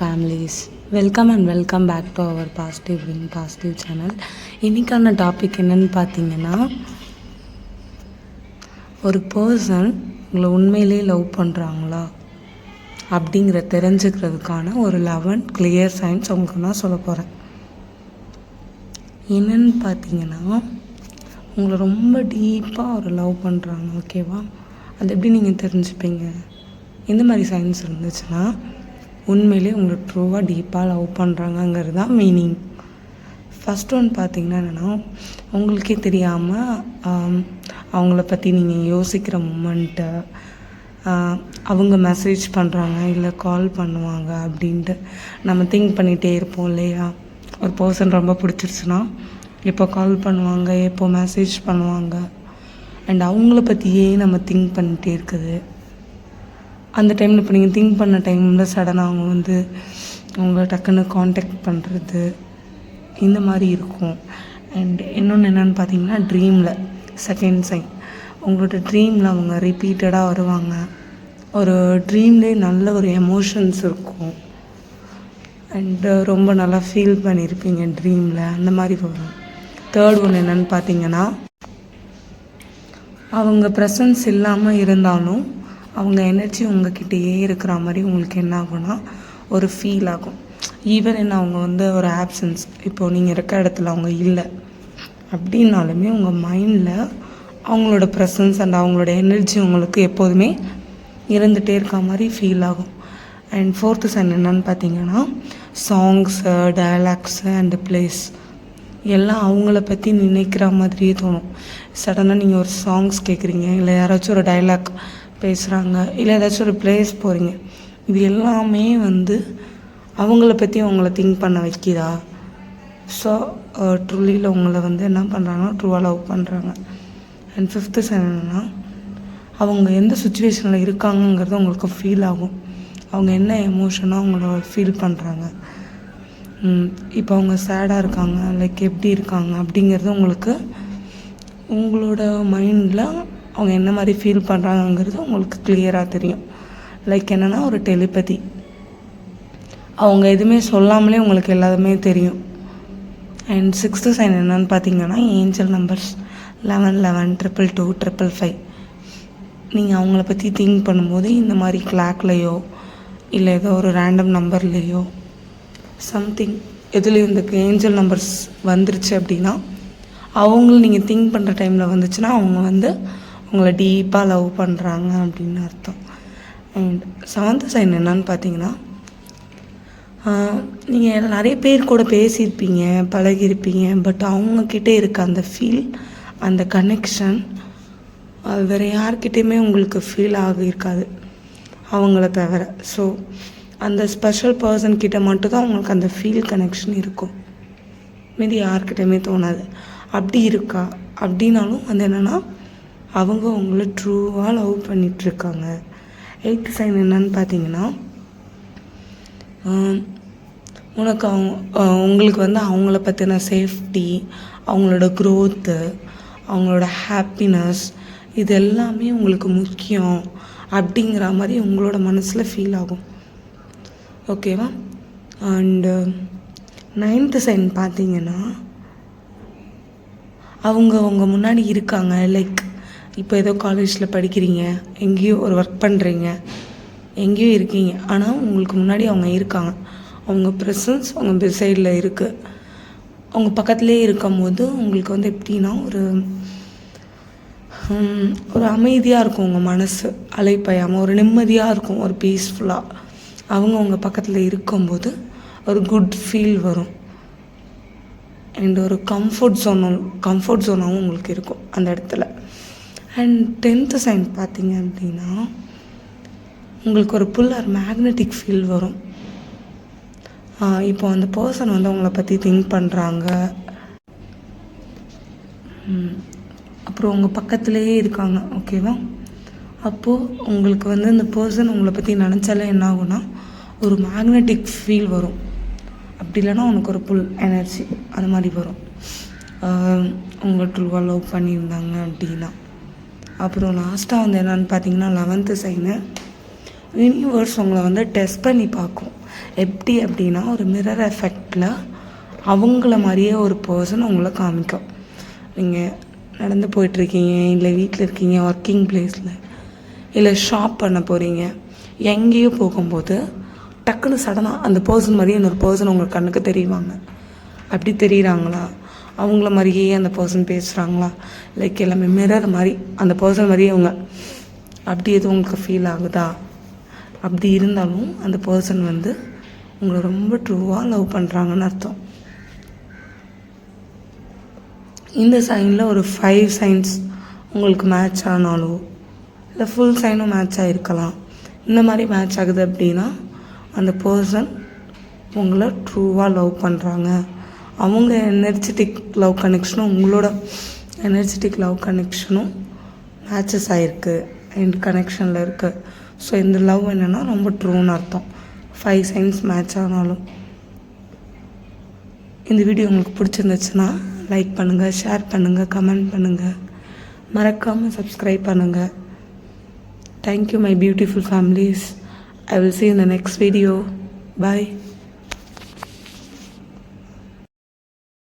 Families welcome and welcome back to our positive wing positive channel இன்றைக்கான topic என்னன்னு பார்த்தீங்கன்னா ஒரு பர்சன் உங்களை உண்மையிலேயே லவ் பண்ணுறாங்களா அப்படிங்கிற தெரிஞ்சுக்கிறதுக்கான ஒரு லெவன் கிளியர் சயின்ஸ் உங்களுக்கு நான் சொல்ல போகிறேன் என்னன்னு பார்த்தீங்கன்னா உங்களை ரொம்ப டீப்பாக ஒரு லவ் பண்ணுறாங்க ஓகேவா அது எப்படி நீங்கள் தெரிஞ்சுப்பீங்க? எந்த மாதிரி சைன்ஸ் இருந்துச்சுன்னா உண்மையிலே உங்களை ட்ரூவாக டீப்பாக லவ் பண்ணுறாங்கங்கிறது தான் மீனிங் ஃபஸ்ட் ஒன் பார்த்தீங்கன்னா என்னென்னா உங்களுக்கே தெரியாமல் அவங்கள பற்றி நீங்கள் யோசிக்கிற மூமெண்ட்டு அவங்க மெசேஜ் பண்ணுறாங்க இல்லை கால் பண்ணுவாங்க அப்படின்ட்டு நம்ம திங்க் பண்ணிகிட்டே இருப்போம் இல்லையா? ஒரு பர்சன் ரொம்ப பிடிச்சிருச்சுன்னா எப்போ கால் பண்ணுவாங்க எப்போ மெசேஜ் பண்ணுவாங்க அண்ட் அவங்கள பற்றியே நம்ம திங்க் பண்ணிகிட்டே இருக்குது. அந்த டைமில் இப்போ நீங்கள் திங்க் பண்ண டைமில் சடனாக அவங்க வந்து அவங்க டக்குன்னு காண்டாக்ட் பண்ணுறது இந்த மாதிரி இருக்கும். அண்ட் இன்னொன்று என்னென்னு பார்த்தீங்கன்னா ட்ரீமில் செகண்ட் சைன் உங்களோட ட்ரீமில் அவங்க ரிப்பீட்டடாக வருவாங்க. ஒரு ட்ரீம்லேயே நல்ல ஒரு எமோஷன்ஸ் இருக்கும். அண்டு ரொம்ப நல்லா ஃபீல் பண்ணியிருப்பீங்க ட்ரீமில் அந்த மாதிரி வரும். தேர்ட் ஒன்று என்னென்னு பார்த்தீங்கன்னா அவங்க ப்ரெசன்ஸ் இல்லாமல் இருந்தாலும் அவங்க எனர்ஜி உங்ககிட்டயே இருக்கிற மாதிரி உங்களுக்கு என்ன ஆகும்னா ஒரு ஃபீல் ஆகும். ஈவன் என்ன அவங்க வந்து ஒரு ஆப்சன்ஸ் இப்போது நீங்கள் இருக்க இடத்துல அவங்க இல்லை. அப்படின்னாலுமே உங்கள் மைண்டில் அவங்களோட ப்ரெசன்ஸ் அண்ட் அவங்களோட எனர்ஜி உங்களுக்கு எப்போதுமே இருந்துகிட்டே இருக்க மாதிரி ஃபீல் ஆகும். அண்ட் ஃபோர்த்து சைன் என்னன்னு பார்த்தீங்கன்னா சாங்ஸு டயலாக்ஸு அண்ட் பிளேஸ் எல்லாம் அவங்கள பற்றி நினைக்கிற மாதிரியே தோணும். சடனாக நீங்கள் ஒரு சாங்ஸ் கேட்குறீங்க இல்லை யாராச்சும் ஒரு டைலாக் பேசுகிறாங்க இல்லை ஏதாச்சும் ஒரு பிளேஸ் போகிறீங்க இது எல்லாமே வந்து அவங்கள பற்றி அவங்கள திங்க் பண்ண வைக்கிதா? ஸோ ட்ரூலியில் உங்களை வந்து என்ன பண்ணுறாங்கன்னா ட்ரூவாக லவ் பண்ணுறாங்க அண்ட் ஃபிஃப்த்து சைன் என்னென்னா அவங்க எந்த சுச்சுவேஷனில் இருக்காங்கங்கிறது உங்களுக்கு ஃபீல் ஆகும். அவங்க என்ன எமோஷனாக அவங்கள ஃபீல் பண்ணுறாங்க இப்போ அவங்க சேடாக இருக்காங்க. லைக் எப்படி இருக்காங்க? அப்படிங்கிறது உங்களுக்கு உங்களோட மைண்டில் அவங்க என்ன மாதிரி ஃபீல் பண்ணுறாங்கங்கிறது உங்களுக்கு கிளியராக தெரியும். லைக் என்னென்னா ஒரு டெலிபதி அவங்க எதுவுமே சொல்லாமலே உங்களுக்கு எல்லாமே தெரியும். அண்ட் சிக்ஸ்த்து சைன் என்னன்னு பார்த்தீங்கன்னா angel numbers eleven eleven triple two triple five நீங்கள் அவங்கள பற்றி திங்க் பண்ணும்போது இந்த மாதிரி கிளாக்லேயோ இல்லை ஏதோ ஒரு ரேண்டம் நம்பர்லேயோ சம்திங் எதுலேயும் இந்த ஏஞ்சல் நம்பர்ஸ் வந்துருச்சு அப்படின்னா அவங்களும் நீங்கள் திங்க் பண்ணுற டைமில் வந்துச்சுன்னா அவங்க வந்து உங்களை டீப்பாக லவ் பண்ணுறாங்க அப்படின்னு அர்த்தம். அண்ட் செவன்த் சைன் என்னன்னு பார்த்தீங்கன்னா நீங்கள் நிறைய பேர் கூட பேசியிருப்பீங்க பழகியிருப்பீங்க பட் அவங்கக்கிட்டே இருக்க அந்த ஃபீல் அந்த கனெக்ஷன் அது வேறு யார்கிட்டையுமே உங்களுக்கு ஃபீல் ஆகியிருக்காது அவங்கள தவிர. ஸோ அந்த ஸ்பெஷல் பர்சன் கிட்ட மட்டும்தான் உங்களுக்கு அந்த ஃபீல் கனெக்ஷன் இருக்கும். மீதி யார்கிட்டையுமே தோணாது. அப்படி இருக்கா? அப்படின்னாலும் அது என்னென்னா அவங்க உங்களை ட்ரூவாக லவ் பண்ணிகிட்ருக்காங்க எயித்து சைன் என்னன்னு பார்த்தீங்கன்னா உனக்கு அவங்க உங்களுக்கு வந்து அவங்கள பற்றின சேஃப்டி அவங்களோட க்ரோத்து அவங்களோட ஹாப்பினஸ் இது எல்லாமே உங்களுக்கு முக்கியம் அப்படிங்கிற மாதிரி உங்களோட மனசில் ஃபீல் ஆகும். ஓகேவா அண்டு நைன்த்து சைன் பார்த்தீங்கன்னா அவங்க அவங்க முன்னாடி இருக்காங்க லைக் இப்போ ஏதோ காலேஜில் படிக்கிறீங்க எங்கேயோ ஒரு ஒர்க் பண்ணுறீங்க எங்கேயோ இருக்கீங்க. ஆனால் உங்களுக்கு முன்னாடி அவங்க இருக்காங்க. அவங்க ப்ரெசன்ஸ் அவங்க சைடில் இருக்குது அவங்க பக்கத்துலேயே இருக்கும் போது உங்களுக்கு வந்து எப்படின்னா ஒரு ஒரு அமைதியாக இருக்கும் உங்கள் மனசு. அலைப்பாயாமல் ஒரு நிம்மதியாக இருக்கும் ஒரு பீஸ்ஃபுல்லாக அவங்க உங்கள் பக்கத்தில் இருக்கும்போது ஒரு குட் ஃபீல் வரும். அண்ட் ஒரு கம்ஃபர்ட் ஜோனும் கம்ஃபர்ட் ஜோனாகவும் உங்களுக்கு இருக்கும் அந்த இடத்துல. அண்ட் டென்த்து சைன் பார்த்தீங்க அப்படின்னா உங்களுக்கு ஒரு புல் ஆர் மேக்னெட்டிக் ஃபீல் வரும் இப்போ அந்த பர்சன் வந்து உங்களை பற்றி திங்க் பண்ணுறாங்க அப்புறம் உங்கள் பக்கத்துலேயே இருக்காங்க ஓகேவா அப்போது உங்களுக்கு வந்து அந்த பர்சன் உங்களை பற்றி நினச்சாலே என்ன ஆகும்னா ஒரு மேக்னெட்டிக் ஃபீல் வரும். அப்படி இல்லைன்னா உனக்கு ஒரு புல் எனர்ஜி அந்த மாதிரி வரும். உங்கள் ட்ரூவாக லவ் பண்ணியிருந்தாங்க அப்படின்னா. அப்புறம் லாஸ்ட்டாக வந்து என்னென்னு பார்த்தீங்கன்னா லெவன்த்து சைனு யூனிவர்ஸ் உங்களை வந்து டெஸ்ட் பண்ணி பார்க்கும். எப்படி அப்படின்னா ஒரு மிரர் எஃபெக்டில் அவங்கள மாதிரியே ஒரு பர்சன் உங்களை காமிக்கும். நீங்கள் நடந்து போயிட்டுருக்கீங்க இல்லை வீட்டில் இருக்கீங்க ஒர்க்கிங் பிளேஸில் இல்லை ஷாப் பண்ண போகிறீங்க எங்கேயோ போகும்போது டக்குன்னு சடனாக அந்த பர்சன் மாதிரியே இன்னொரு பர்சன் உங்கள் கண்ணுக்கு தெரியுவாங்க அப்படி தெரியுறாங்களா? அவங்கள மாதிரியே அந்த பர்சன் பேசுகிறாங்களா லைக் எல்லாமே மிரர் மாதிரி அந்த பர்சன் மாதிரியே அவங்க அப்படி எதுவும் உங்களுக்கு ஃபீல் ஆகுதா? அப்படி இருந்தாலும் அந்த பர்சன் வந்து உங்களை ரொம்ப ட்ரூவாக லவ் பண்ணுறாங்கன்னு அர்த்தம். இந்த சைனில் ஒரு ஃபைவ் சைன்ஸ் உங்களுக்கு மேட்ச் ஆனாலோ இல்லை ஃபுல் சைனும் மேட்ச் ஆகிருக்கலாம் இந்த மாதிரி மேட்ச் ஆகுது அப்படின்னா அந்த பர்சன் உங்களை ட்ரூவாக லவ் பண்ணுறாங்க அவங்க எனர்ஜெட்டிக் லவ் கனெக்ஷனும் உங்களோட எனர்ஜெட்டிக் லவ் கனெக்ஷனும் மேட்சஸ் ஆகிருக்கு அண்ட் கனெக்ஷனில் இருக்குது ஸோ இந்த லவ் என்னென்னா ரொம்ப ட்ரூன்னு அர்த்தம். ஃபைவ் சைன்ஸ் மேட்ச் ஆனாலும். இந்த வீடியோ உங்களுக்கு பிடிச்சிருந்துச்சுன்னா லைக் பண்ணுங்கள் ஷேர் பண்ணுங்கள் கமெண்ட் பண்ணுங்கள் மறக்காமல் சப்ஸ்கிரைப் பண்ணுங்கள் thank you my beautiful families I will see இந்த நெக்ஸ்ட் வீடியோ பாய்